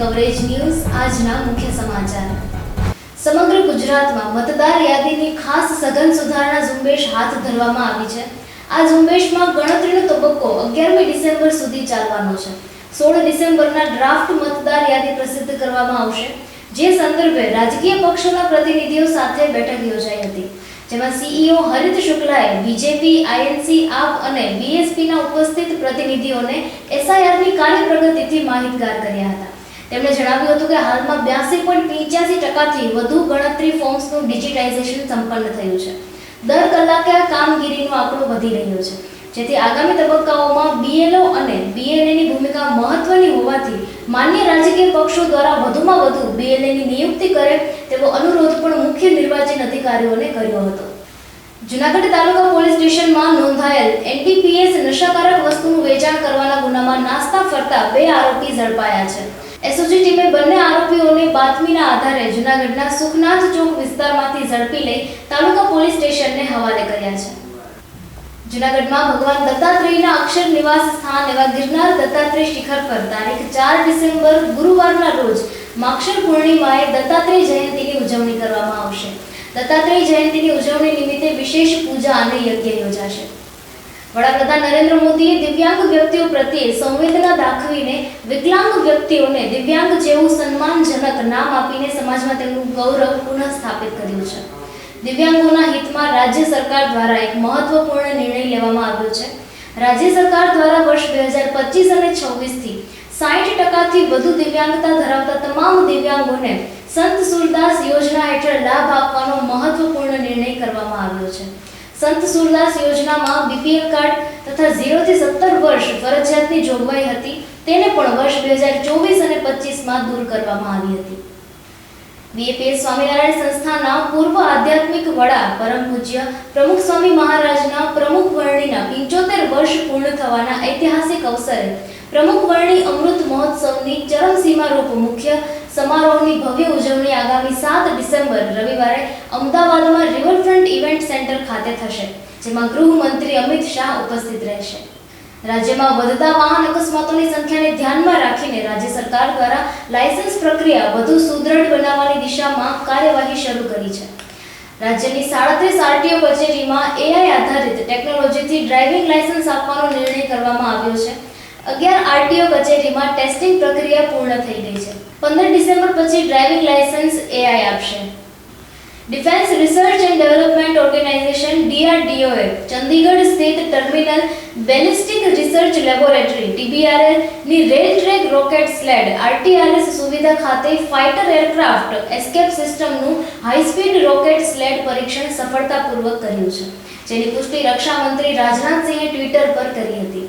Coverage news આજના મુખ્ય સમાચાર. સમગ્ર ગુજરાતમાં મતદાર યાદીની ખાસ સઘન સુધારણા ઝુંબેશ હાથ ધરવામાં આવી છે. આ ઝુંબેશમાં ગણતરીનો તબક્કો અગિયારમી ડિસેમ્બર સુધી ચાલવાનો છે. સોળ ડિસેમ્બરના ડ્રાફ્ટ મતદાર યાદી પ્રસિદ્ધ કરવામાં આવશે, જે સંદર્ભે રાજકીય પક્ષોના પ્રતિનિધિઓ સાથે બેઠક યોજાઈ હતી. જેમાં સીઈઓ હરિત શુક્લાએ બીજેપી આઈએનસી આપ અને બીએસપીના ઉપસ્થિત પ્રતિનિધિઓને એસઆઈઆરની કાર્ય પ્રગતિથી માહિતગાર કર્યા હતા. તેમણે જણાવ્યું હતું કે હાલમાં બ્યાસી પોઈન્ટ પંચ્યાસી ટકાથી વધુ ગણતરી ફોર્મ્સનું ડિજિટાઇઝેશન સંપન્ન થયું છે. દર કલાકે આ કામગીરીનો આંકડો વધી રહ્યો છે. જેથી આગામી તબક્કાઓમાં બીએલઓ અને બીએલએની ભૂમિકા મહત્વની હોવાથી માન્ય રાજકીય પક્ષો દ્વારા વધુમાં વધુ બીએલએની નિયુક્તિ કરે તેવો અનુરોધ પણ મુખ્ય નિર્વાચન અધિકારીઓને કર્યો હતો. જુનાગઢ તાલુકા પોલીસ સ્ટેશનમાં નોંધાયેલ એનડીપીએસ નશાકારક વસ્તુનું વેચાણ કરવાના ગુનામાં નાસ્તા ફરતા બે આરોપી ઝડપાયા છે. એસઓજી ટીમે બંને આરોપીઓને બાતમીના આધારે જુનાગઢના સુખનાથ ચોક વિસ્તારમાંથી ઝડપી લઈ તાલુકા પોલીસ સ્ટેશનને હવાલે કર્યા છે. જુનાગઢમાં ભગવાન દત્તાત્રેયના અક્ષર નિવાસ સ્થાન એવા ગિરનાર દત્તાત્રેય શિખર પર તારીખ ચાર ડિસેમ્બર ગુરુવારના રોજ માક્ષર પૂર્ણિમાએ દત્તાત્રેય જયંતીની ઉજવણી કરવામાં આવશે. દત્તાત્રેય જયંતીની ઉજવણી નિમિત્તે વિશેષ પૂજા અને યજ્ઞ યોજાશે. વડાપ્રધાન નરેન્દ્ર મોદીએ દિવ્યાંગ વ્યક્તિઓ પ્રત્યે સંવેદના દાખવીને વિકલાંગ વ્યક્તિઓને દિવ્યાંગ જેવું સન્માનજનક નામ આપીને સમાજમાં તેમનું ગૌરવ પુનઃ કર્યું છે. દિવ્યાંગોના હિતમાં રાજ્ય સરકાર દ્વારા એક મહત્વપૂર્ણ નિર્ણય લેવામાં આવ્યો છે. રાજ્ય સરકાર દ્વારા વર્ષ બે હજાર પચીસ અને છવ્વીસથી સાઠ ટકાથી વધુ દિવ્યાંગતા ધરાવતા તમામ દિવ્યાંગોને સંત સુરદાસ યોજના હેઠળ લાભ આપવાનો મહત્વપૂર્ણ નિર્ણય કરવામાં આવ્યો છે સંત સુરદાસ યોજનામાં બીપીએલ કાર્ડ તથા ઝીરોથી સત્તર વર્ષ ફરજિયાતની જોગવાઈ હતી, તેને પણ વર્ષ બે હજાર ચોવીસ અને પચીસમાં દૂર કરવામાં આવી હતી. બીએપીએલ સ્વામિનારાયણ સંસ્થાના પૂર્વ આધ્યાત્મિક વડા પરમ પૂજ્ય પ્રમુખ સ્વામી મહારાજના પ્રમુખ પૂર્ણ થવાના ઐતિહાસિક અવસરે પ્રમુખ વર્ણી અમૃત મહોત્સવની ચરમસીમારૂપ મુખ્ય સમારોહની ભવ્ય ઉજવણી આગામી સાત ડિસેમ્બર રવિવારે અમદાવાદમાં રિવરફ્રન્ટ ઇવેન્ટ સેન્ટર ખાતે થશે, જેમાં ગૃહમંત્રી અમિત શાહ ઉપસ્થિત રહેશે. રાજ્યમાં વધતા વાહન અકસ્માતોની સંખ્યાને ધ્યાનમાં રાખીને રાજ્ય સરકાર દ્વારા લાયસન્સ પ્રક્રિયા વધુ સુદૃઢ બનાવવાની દિશામાં કાર્યવાહી શરૂ કરી છે. રાજ્યની સાડત્રીસ આરટીઓ કચેરીમાં એઆઈ આધારિત ટેકનોલોજીથી ડ્રાઇવિંગ લાયસન્સ આપવાનો નિર્ણય કરવામાં આવ્યો છે. અગિયાર આરટીઓ કચેરીમાં ટેસ્ટિંગ પ્રક્રિયા પૂર્ણ થઈ ગઈ છે. પંદર ડિસેમ્બર પછી ડ્રાઇવિંગ લાયસન્સ એઆઈ આપશે. Defence research and development organisation ડીઆરડીઓએ Chandigarh સ્થિત terminal ballistic research laboratory ટીબીઆરએલની rail track rocket sled RTRS સુવિધા ખાતે ફાઇટર એરક્રાફ્ટ એસ્કેપ સિસ્ટમનું હાઈ સ્પીડ રોકેટ સ્લેડ પરીક્ષણ સફળતાપૂર્વક કર્યું છે, જેની પુષ્ટિ રક્ષા મંત્રી રાજનાથસિંહે ટ્વિટર પર કરી હતી.